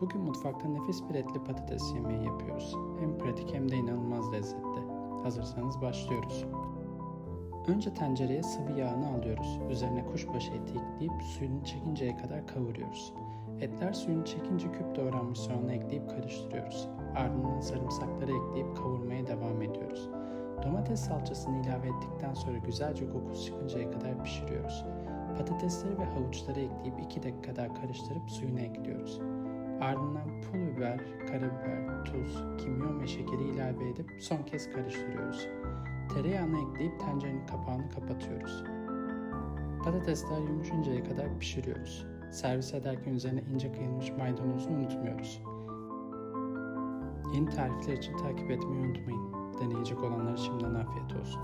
Bugün mutfakta nefis bir etli patates yemeği yapıyoruz. Hem pratik hem de inanılmaz lezzetli. Hazırsanız başlıyoruz. Önce tencereye sıvı yağını alıyoruz. Üzerine kuşbaşı eti ekleyip suyunu çekinceye kadar kavuruyoruz. Etler suyunu çekince küp doğranmış soğanı ekleyip karıştırıyoruz. Ardından sarımsakları ekleyip kavurmaya devam ediyoruz. Domates salçasını ilave ettikten sonra güzelce kokusu çıkıncaya kadar pişiriyoruz. Patatesleri ve havuçları ekleyip 2 dakika daha karıştırıp suyunu ekliyoruz. Ardından pul biber, karabiber, tuz, kimyon ve şekeri ilave edip son kez karıştırıyoruz. Tereyağını ekleyip tencerenin kapağını kapatıyoruz. Patatesler yumuşayıncaya kadar pişiriyoruz. Servis ederken üzerine ince kıyılmış maydanozu unutmuyoruz. Yeni tarifler için takip etmeyi unutmayın. Deneyecek olanlara şimdiden afiyet olsun.